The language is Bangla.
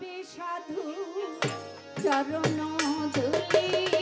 সাধু চরণ ধুলি